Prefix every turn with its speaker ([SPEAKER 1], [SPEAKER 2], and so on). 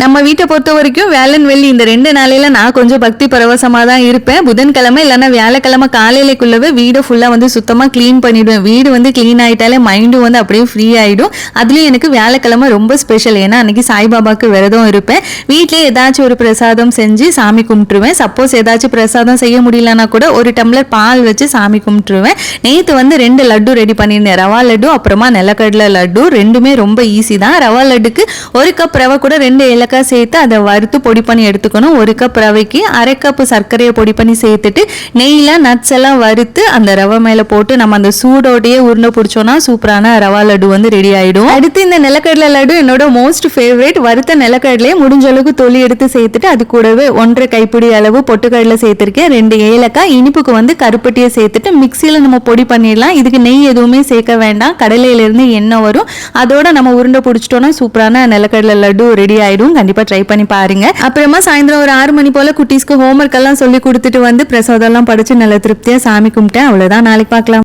[SPEAKER 1] நம்ம வீட்டை பொறுத்த வரைக்கும் வேலன் வெள்ளி இந்த ரெண்டு நாளையில நான் கொஞ்சம் பக்தி பரவசமாக தான் இருப்பேன். புதன்கிழமை இல்லைன்னா வியாழக்கிழமை காலையிலக்குள்ளவே வீடை ஃபுல்லாக வந்து சுத்தமாக க்ளீன் பண்ணிடுவேன். வீடு வந்து க்ளீன் ஆயிட்டாலே மைண்டும் வந்து அப்படியே ஃப்ரீ ஆகிடும் அதுலேயும் எனக்கு வியாழக்கிழமை ரொம்ப ஸ்பெஷல் ஏன்னா அன்னைக்கு சாய்பாபாக்கு விரதம் இருப்பேன். வீட்டிலே ஏதாச்சும் ஒரு பிரசாதம் செஞ்சு சாமி கும்பிட்டுருவேன். சப்போஸ் ஏதாச்சும் பிரசாதம் செய்ய முடியலன்னா கூட ஒரு டம்ளர் பால் வச்சு சாமி கும்பிட்டுருவேன். நேற்று வந்து ரெண்டு லட்டு ரெடி பண்ணியிருந்தேன். ரவா லட்டு அப்புறமா நிலக்கடலை லட்டு ரெண்டுமே ரொம்ப ஈஸி தான். ரவா லட்டுக்கு ஒரு கப் ரவை கூட ரெண்டு இலை ஏலக்காய் சேர்த்து அதை வறுத்து பொடி பண்ணி எடுத்துக்கணும். ஒரு கப் ரவைக்கு அரை கப் சர்க்கரையை பொடி பண்ணி சேர்த்துட்டு நெய்யில் நட்ஸ் எல்லாம் வறுத்து அந்த ரவை மேலே போட்டு நம்ம அந்த சூடோடையே உருண்டை பிடிச்சோன்னா சூப்பரான ரவா லட்டு வந்து ரெடி ஆகிடும் அடுத்து இந்த நிலக்கடலை லட்டு என்னோட மோஸ்ட் ஃபேவரேட் வறுத்த நிலக்கடலையே முடிஞ்ச அளவுக்கு தொலி எடுத்து சேர்த்துட்டு அது கூடவே ஒன்றரை கைப்பிடி அளவு பொட்டுக்கடலை சேர்த்துருக்கேன். ரெண்டு ஏலக்காய் இனிப்புக்கு வந்து கருப்பட்டியை சேர்த்துட்டு மிக்சியில் நம்ம பொடி பண்ணிடலாம். இதுக்கு நெய் எதுவுமே சேர்க்க வேண்டாம். கடலையிலேருந்து எண்ணெய் வரும். அதோட நம்ம உருண்டை பிடிச்சிட்டோன்னா சூப்பரான நிலக்கடலை லட்டு ரெடி ஆகிடும் கண்டிப்பா ட்ரை பண்ணி பாருங்க. அப்புறமா சாயந்தரம் ஒரு ஆறு மணி போல குட்டீஸ்க்கு ஹோம்ஒர்க் எல்லாம் சொல்லி கொடுத்துட்டு வந்து பிரசாதம் எல்லாம் படிச்சு நல்ல திருப்தியா சாமி கும்பிட்டேன். அவ்வளவுதான். நாளைக்கு பார்க்கலாம்.